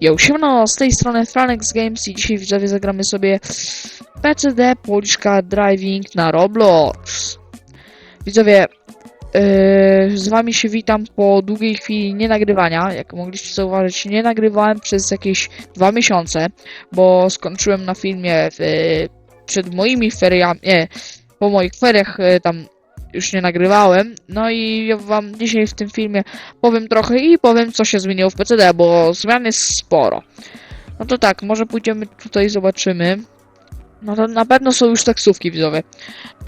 Yo, siemano, z tej strony Franex Games i dzisiaj widzowie zagramy sobie PCD Poliszka Driving na Roblox. Widzowie, yy, z wami się witam po długiej chwili nie nagrywania. Jak mogliście zauważyć, nie nagrywałem przez jakieś dwa miesiące, bo skończyłem na filmie w, przed moimi feriami, nie, po moich feriach yy, tam już nie nagrywałem. No i ja wam dzisiaj w tym filmie powiem trochę i powiem co się zmieniło w PCD, bo zmian jest sporo. No to tak, może pójdziemy tutaj, zobaczymy. No to na pewno są już taksówki widzowie.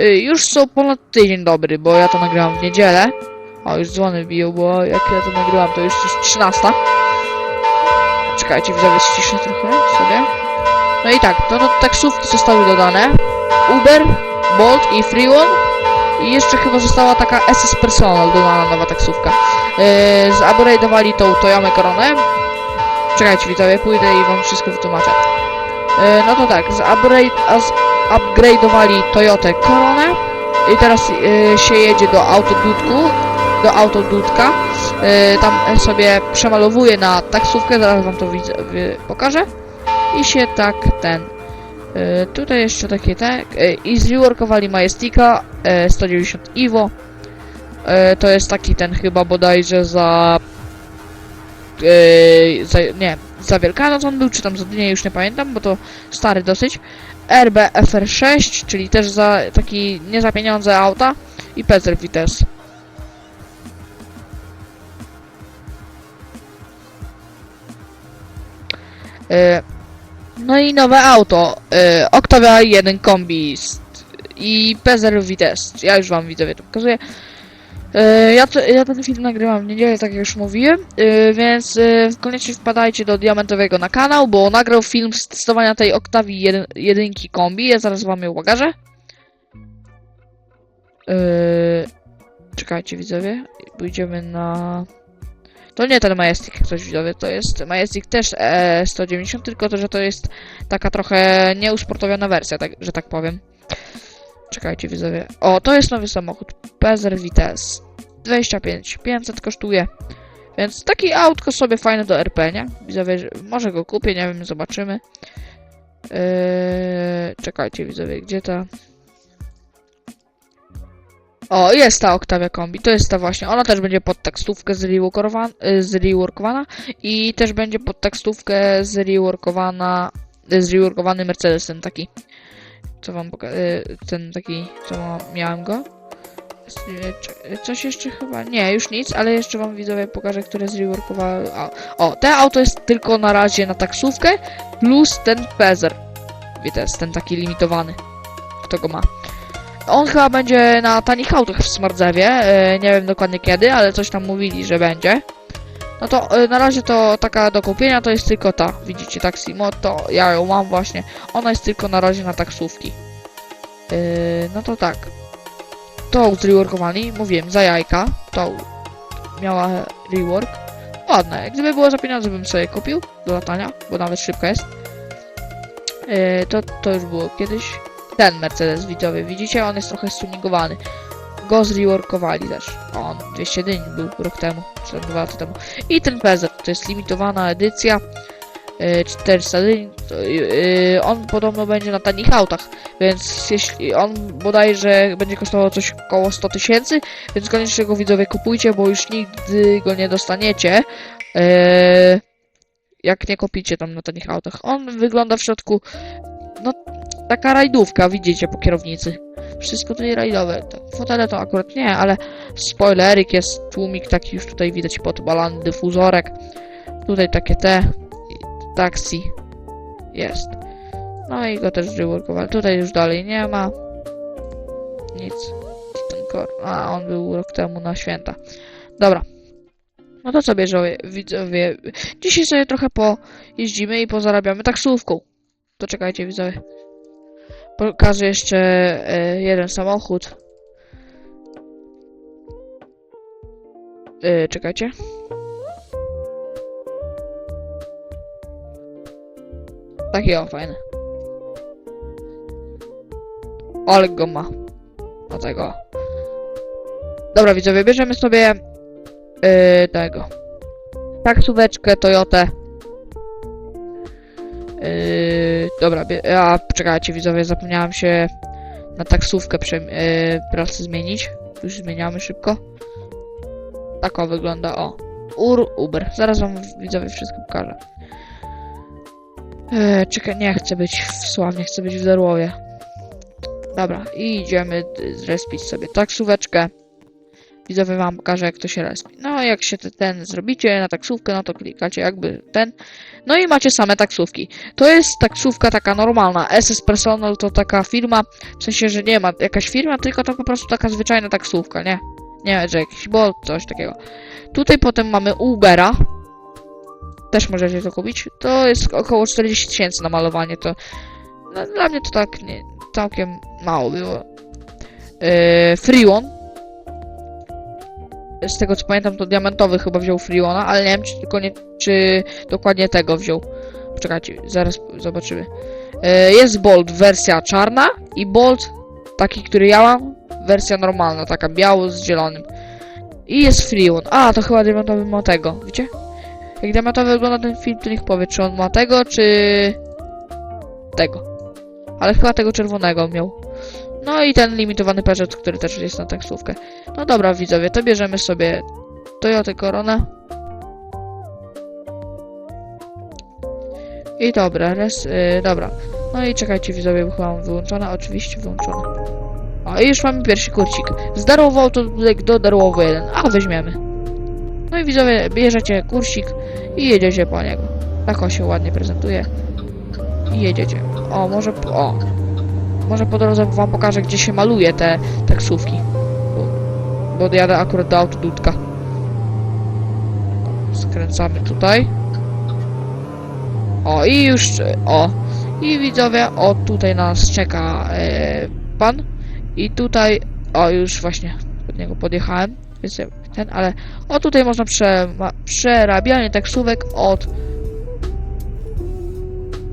Y, Już są ponad tydzień dobry, bo ja to nagrywam w niedzielę. O, już dzwony biją, bo jak ja to nagrywam, to już jest 13. Czekajcie, widzowie, ściszę trochę sobie. No i tak, to, to taksówki zostały dodane. Uber, Bolt i Freeone. I jeszcze chyba została taka SS Personal dodana nowa taksówka. Yy, Zupgrade'owali tą Toyamę Koronę. Czekajcie widzowie, pójdę i wam wszystko wytłumaczę. Yy, no to tak, upgrade'owali Toyotę Koronę i teraz yy, się jedzie do autodudku, do autodudka. Yy, tam sobie przemalowuje na taksówkę, zaraz wam to widzę, wy- pokażę. I się tak ten... Yy, tutaj jeszcze takie te... Yy, I zreworkowali Majestika yy, 190 Evo. E, to jest taki ten chyba bodajże za... E, za nie, za Wielkanoc on był, czy tam za dnie, już nie pamiętam, bo to stary dosyć. RB FR6, czyli też za taki, nie za pieniądze auta. I Pezer Vites. E, no i nowe auto. E, Octavia 1 Kombi i Pezer Vites. Ja już wam widzowie to pokazuję. E, Ja, to, ja ten film nagrywam w niedzielę, tak jak już mówiłem, e, więc e, koniecznie wpadajcie do Diamentowego na kanał, bo nagrał film z testowania tej Octavii jeden, jedynki kombi, ja zaraz wam ją pokażę. Czekajcie widzowie, pójdziemy na... To nie ten Majestic, jak coś widzowie, to jest Majestic też e, 190, tylko to, że to jest taka trochę nieusportowiona wersja, tak, że tak powiem. Czekajcie widzowie. O, to jest nowy samochód. Pezer Vitesse. 25. 500 kosztuje. Więc taki autko sobie fajne do RP, nie? Widzowie, że- może go kupię, nie wiem, zobaczymy. Eee, czekajcie widzowie, gdzie ta... O, jest ta Octavia Kombi, to jest ta właśnie. Ona też będzie pod tekstówkę zreworkowana, zreworkowana i też będzie pod tekstówkę zreworkowana, zreworkowany Mercedes, ten taki co wam pokażę, ten taki, co miałem go. E, czy- Coś jeszcze chyba, nie, już nic, ale jeszcze wam widzowie pokażę, które zreworkowały. O, te auto jest tylko na razie na taksówkę, plus ten Pezer. Wites, ten taki limitowany. Kto go ma? On chyba będzie na tanich autach w Smartzewie, e, nie wiem dokładnie kiedy, ale coś tam mówili, że będzie. No to e, na razie to taka do kupienia to jest tylko ta, widzicie, Taxi to ja ją mam właśnie. Ona jest tylko na razie na taksówki. Yy, no to tak. To zreworkowali, mówiłem, za jajka. To miała rework. Ładne, gdyby było za pieniądze bym sobie kupił do latania, bo nawet szybka jest. Yy, to, to już było kiedyś. Ten Mercedes widzowie, widzicie, on jest trochę stuningowany. Go zreworkowali też. On 200 dyń był rok temu, czy dwa lata temu. I ten PZ, to jest limitowana edycja. Yy, 400 dyń. To, yy, on podobno będzie na tanich autach, więc jeśli on bodajże będzie kosztował coś około 100 tysięcy, więc koniecznie go widzowie kupujcie, bo już nigdy go nie dostaniecie. Jak nie kupicie tam na tanich autach. On wygląda w środku, no taka rajdówka, widzicie po kierownicy. Wszystko tutaj rajdowe. Te Fotele to akurat nie, ale spoilerik jest, tłumik taki już tutaj widać podbalany, dyfuzorek. Tutaj takie te, taksi jest. No i go też reworkowali. Tutaj już dalej nie ma. Nic. A, on był rok temu na święta. Dobra. No to co bierzemy, widzowie? Dzisiaj sobie trochę pojeździmy i pozarabiamy taksówką. To czekajcie, widzowie. Pokażę jeszcze e, jeden samochód. E, czekajcie. Taki o, fajny. Ale go ma. O tego. Dobra, widzowie, bierzemy sobie yy, tego. Taksóweczkę Toyotę dobra, a czekajcie widzowie, zapomniałem się na taksówkę prze, yy, pracy zmienić. Już zmieniamy szybko. Tak o wygląda, o. Ur, Uber. Zaraz wam widzowie wszystko pokażę. Eee, czekaj, nie chcę być w Sławnie, chcę być w Darłowie. Dobra, i idziemy zrespić sobie taksóweczkę. Widzowie wam pokażę jak to się respi. No jak się te- ten zrobicie na taksówkę, no to klikacie jakby ten. No i macie same taksówki. To jest taksówka taka normalna. SS Personal to taka firma, w sensie, że nie ma jakaś firma, tylko to po prostu taka zwyczajna taksówka, nie? Nie, że jakiś Bolt, coś takiego. Tutaj potem mamy Ubera. Też możecie to kupić. To jest około 40 tysięcy na malowanie, to no, dla mnie to tak nie, całkiem mało było. Yy. Z tego co pamiętam, to diamentowy chyba wziął Freeona, ale nie wiem, czy tylko nie, czy dokładnie tego wziął. Poczekajcie, zaraz zobaczymy. Yy, jest Bolt wersja czarna i Bolt taki, który ja mam, wersja normalna, taka biało z zielonym. I jest Freeon. A, to chyba diamentowy ma tego, widzicie? Jak diamentowy wygląda ten film, to niech powie, czy on ma tego, czy tego. Ale chyba tego czerwonego miał. No i ten limitowany Peugeot, który też jest na taksówkę. No dobra, widzowie, to bierzemy sobie Toyota Corona. I dobra, res, yy, dobra. No i czekajcie, widzowie, bo chyba mam wyłączone. Oczywiście wyłączone. O, i już mamy pierwszy kurcik. Z darłową autodudek do darłowo 1. A, weźmiemy. No i widzowie, bierzecie kursik i jedziecie po niego. Tak on się ładnie prezentuje. I jedziecie. O, może o. Może po drodze wam pokażę, gdzie się maluje te taksówki. Bo, jadę akurat do autodudka. Skręcamy tutaj. O, i już, o. I widzowie, o, tutaj nas czeka e, pan. I tutaj, o już właśnie pod niego podjechałem, więc ten, ale o tutaj można prze, ma, przerabianie taksówek od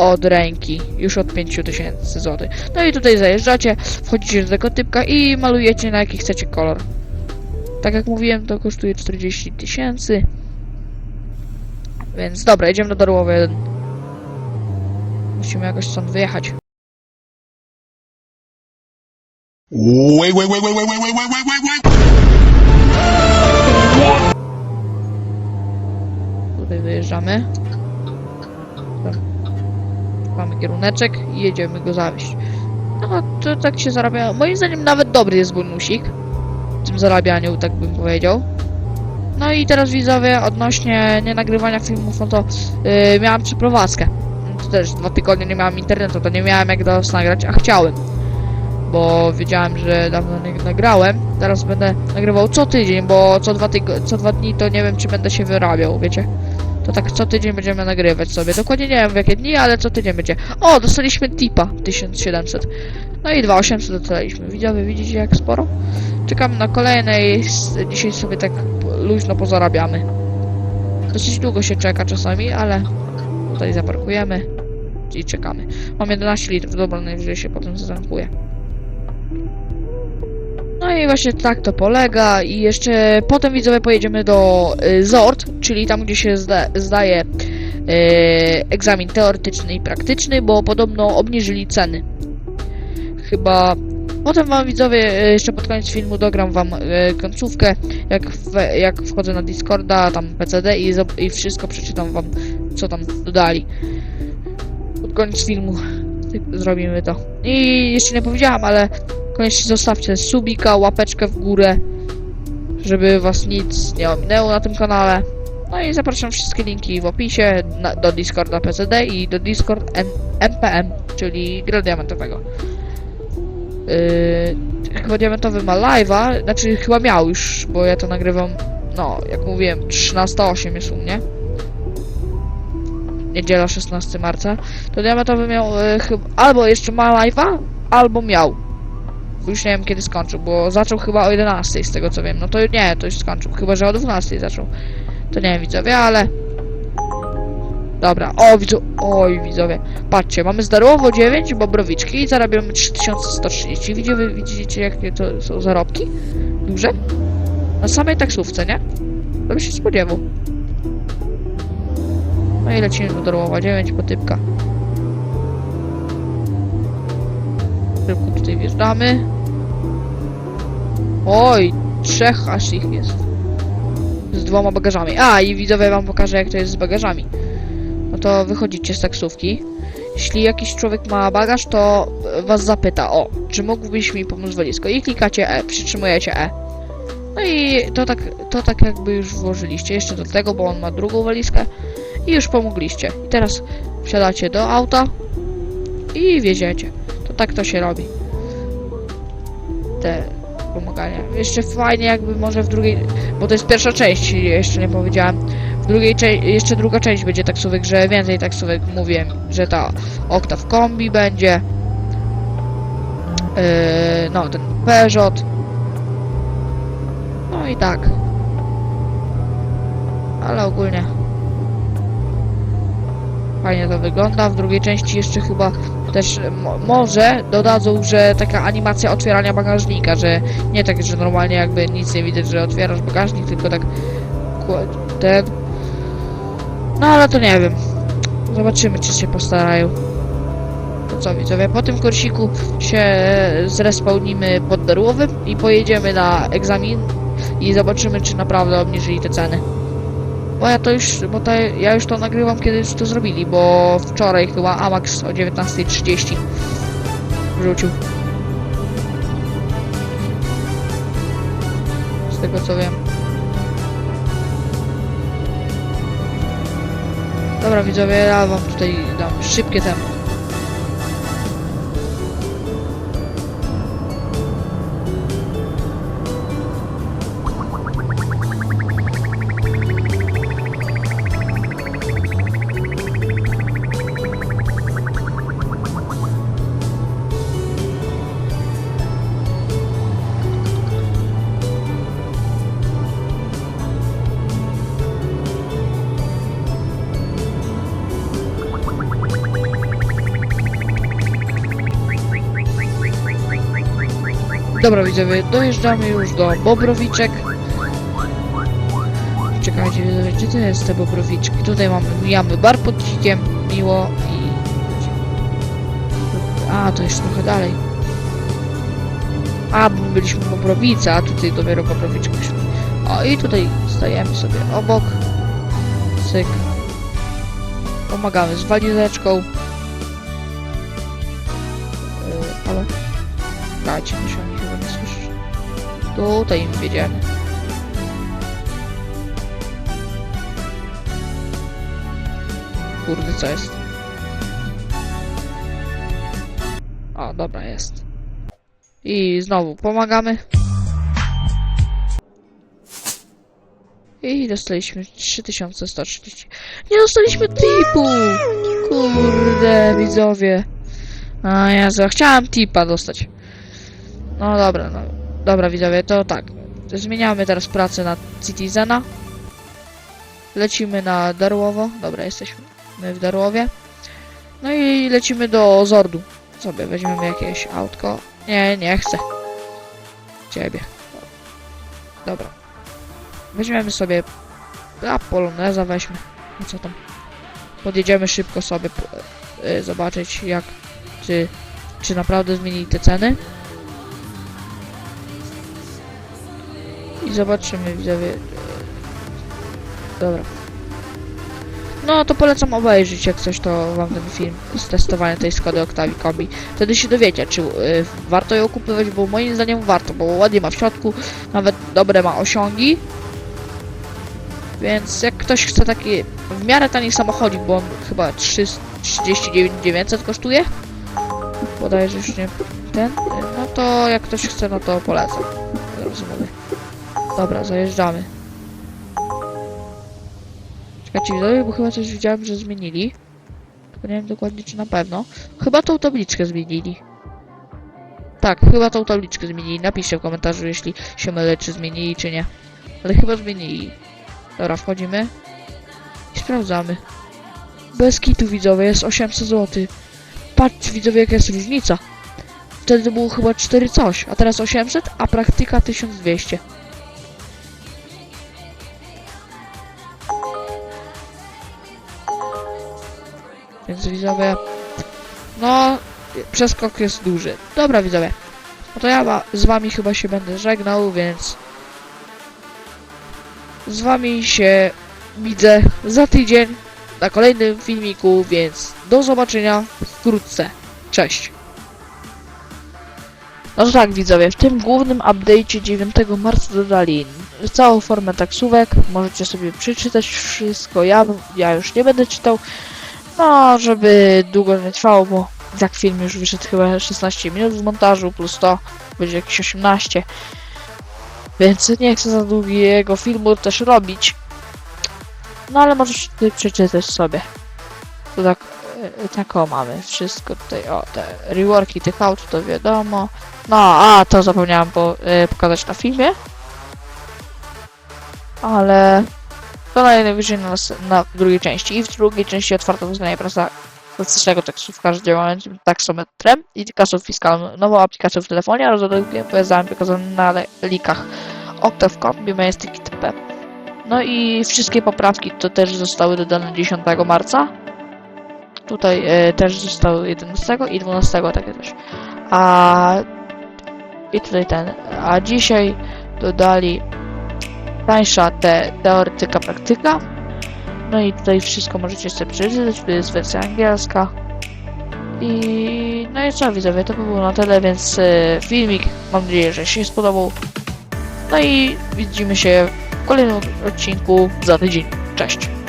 od ręki, już od 5000 zł. No i tutaj zajeżdżacie, wchodzicie do tego typka i malujecie na jaki chcecie kolor. Tak jak mówiłem, to kosztuje 40 tysięcy. Więc dobra, idziemy do Darłowy 1. Musimy jakoś stąd wyjechać. Wait, wait, wait, wait, wait, wait, wait, wait, wait. Tutaj wyjeżdżamy. Tam Mamy kieruneczek i jedziemy go zawieźć. No to tak się zarabia. Moim zdaniem nawet dobry jest bonusik. W tym zarabianiu, tak bym powiedział. No i teraz widzowie, odnośnie nie nagrywania filmów, no to yy, miałem przeprowadzkę. To też dwa tygodnie nie miałem internetu, to nie miałem jak do nagrać, a chciałem. Bo wiedziałem, że dawno nie nagrałem. Teraz będę nagrywał co tydzień, bo co dwa, co dwa dni to nie wiem, czy będę się wyrabiał, wiecie? To tak co tydzień będziemy nagrywać sobie. Dokładnie nie wiem w jakie dni, ale co tydzień będzie. O, dostaliśmy tipa 1700. No i 2800 dostaliśmy. Widzowie, widzicie jak sporo? Czekamy na kolejne i dzisiaj sobie tak luźno pozarabiamy. Dosyć długo się czeka czasami, ale tutaj zaparkujemy i czekamy. Mam 11 litrów, dobra, najwyżej się potem zatankuje. No i właśnie tak to polega i jeszcze potem widzowie pojedziemy do y, ZORT, czyli tam gdzie się zda, zdaje y, egzamin teoretyczny i praktyczny, bo podobno obniżyli ceny. Chyba potem wam widzowie y, jeszcze pod koniec filmu dogram wam y, końcówkę, jak, w, jak wchodzę na Discorda, tam PCD i, i wszystko przeczytam wam co tam dodali. Pod koniec filmu zrobimy to. I jeszcze nie powiedziałam, ale Koniecznie zostawcie subika, łapeczkę w górę, żeby was nic nie ominęło na tym kanale. No i zapraszam wszystkie linki w opisie na, do Discorda PCD i do Discord M MPM, czyli gra diamentowego. Yy, chyba diamentowy ma live'a, znaczy chyba miał już, bo ja to nagrywam, no jak mówiłem, 13.08 jest u mnie. Niedziela 16 marca. To diamentowy miał yy, chyba, albo jeszcze ma live'a, albo miał. Już nie wiem kiedy skończył, bo zaczął chyba o 11 z tego co wiem. No to nie, to już skończył. Chyba, że o 12 zaczął. To nie wiem, widzowie, ale... Dobra, o widzu, oj widzowie, patrzcie, mamy zdarłowo 9 bobrowiczki i zarabiamy 3130, widzicie, widzicie jakie to są zarobki? Duże? Na samej taksówce, nie? To by się spodziewał. No i lecimy do Darłowa, 9 potybka. Szybko tutaj wjeżdżamy. Oj, trzech aż ich jest. Z dwoma bagażami. A, i widzowie wam pokażę jak to jest z bagażami. No to wychodzicie z taksówki. Jeśli jakiś człowiek ma bagaż, to was zapyta, o, czy mógłbyś mi pomóc z walizką? I klikacie E, przytrzymujecie E. No i to tak, to tak jakby już włożyliście jeszcze do tego, bo on ma drugą walizkę i już pomogliście. I teraz wsiadacie do auta i wieziecie. To tak to się robi. Te pomagania. Jeszcze fajnie jakby może w drugiej, bo to jest pierwsza część, jeszcze nie powiedziałem. W drugiej części, jeszcze druga część będzie taksówek, że więcej taksówek mówię, że ta Octave Kombi będzie. Yy, no, ten Peugeot. No i tak. Ale ogólnie. Fajnie to wygląda. W drugiej części jeszcze chyba też mo może dodadzą, że taka animacja otwierania bagażnika, że nie tak, że normalnie jakby nic nie widać, że otwierasz bagażnik, tylko tak ten. No ale to nie wiem. Zobaczymy, czy się postarają. To co widzowie, po tym kursiku się zrespawnimy pod Berłowym i pojedziemy na egzamin i zobaczymy, czy naprawdę obniżyli te ceny. Bo ja to już, bo to, ja już to nagrywam, kiedy już to zrobili, bo wczoraj chyba Amax o 19.30 wrzucił. Z tego co wiem. Dobra widzowie, ja wam tutaj dam szybkie tempo. Dobra widzowie, dojeżdżamy już do Bobrowiczek. Czekajcie widzowie, gdzie to jest te Bobrowiczki? Tutaj mamy, mijamy bar pod dzikiem, miło i... A, to jeszcze trochę dalej. A, byliśmy w Bobrowice, a tutaj dopiero Bobrowiczki szły. O, i tutaj stajemy sobie obok. Cyk. Pomagamy z walizeczką. Yy, halo? Dajcie mi się, Tutaj im wiedziemy. Kurde, co jest? O, dobra, jest. I znowu pomagamy. I dostaliśmy 3130. Nie dostaliśmy tipu! Kurde, widzowie. A ja chciałem tipa dostać. No dobra, no. Dobra widzowie, to tak. Zmieniamy teraz pracę na Citizena. Lecimy na Darłowo. Dobra, jesteśmy w Darłowie. No i lecimy do Zordu. Sobie weźmiemy jakieś autko. Nie, nie chcę. Ciebie. Dobra. Weźmiemy sobie... A, Poloneza weźmy. No co tam. Podjedziemy szybko sobie po, y, zobaczyć jak... Czy, czy naprawdę zmienili te ceny. I zobaczymy, widzowie. Dobra. No to polecam obejrzeć jak coś to wam ten film z testowania tej Skody Octavii Kombi. Wtedy się dowiecie, czy y, warto ją kupować, bo moim zdaniem warto, bo ładnie ma w środku, nawet dobre ma osiągi. Więc jak ktoś chce taki w miarę tani samochodzik, bo on chyba 39 900 kosztuje. Bodajże już nie ten. No to jak ktoś chce, no to polecam. Mówię. Dobra, zajeżdżamy. Czekajcie, widzowie, bo chyba coś widziałem, że zmienili. Tylko nie wiem dokładnie, czy na pewno. Chyba tą tabliczkę zmienili. Tak, chyba tą tabliczkę zmienili. Napiszcie w komentarzu, jeśli się mylę, czy zmienili, czy nie. Ale chyba zmienili. Dobra, wchodzimy. I sprawdzamy. Bez kitu, widzowie, jest 800 zł. Patrzcie, widzowie, jaka jest różnica. Wtedy było chyba 4 coś, a teraz 800, a praktyka 1200. Więc widzowie, no przeskok jest duży. Dobra widzowie, no to ja z wami chyba się będę żegnał, więc z wami się widzę za tydzień na kolejnym filmiku, więc do zobaczenia wkrótce. Cześć! No tak widzowie, w tym głównym update'cie 9 marca dodali całą formę taksówek, możecie sobie przeczytać wszystko, ja, ja już nie będę czytał, no żeby długo nie trwało, bo tak film już wyszedł chyba 16 minut w montażu, plus to będzie jakieś 18, więc nie chcę za długiego filmu też robić, no ale możecie tutaj przeczytać sobie, to tak, e, tak o mamy wszystko tutaj, o te reworki tych aut to wiadomo, no, a to zapomniałam po, y, pokazać na filmie. Ale to najwyżej na, na drugiej części. I w drugiej części otwarta zostanie praca klasycznego taksówkarza działającym taksometrem i kasą fiskalną. Nową aplikacją w telefonie oraz dodatkiem pojazdami pokazanym na likach Octave.com, Bimajestic itp. No i wszystkie poprawki to też zostały dodane 10 marca. Tutaj y, też zostały 11 i 12 takie coś. A i tutaj ten. A dzisiaj dodali tańsza te teoretyka praktyka. No i tutaj wszystko możecie sobie przeczytać, tu jest wersja angielska. I no i co widzowie, to by było na tyle, więc e, filmik mam nadzieję, że się spodobał. No i widzimy się w kolejnym odcinku za tydzień. Cześć!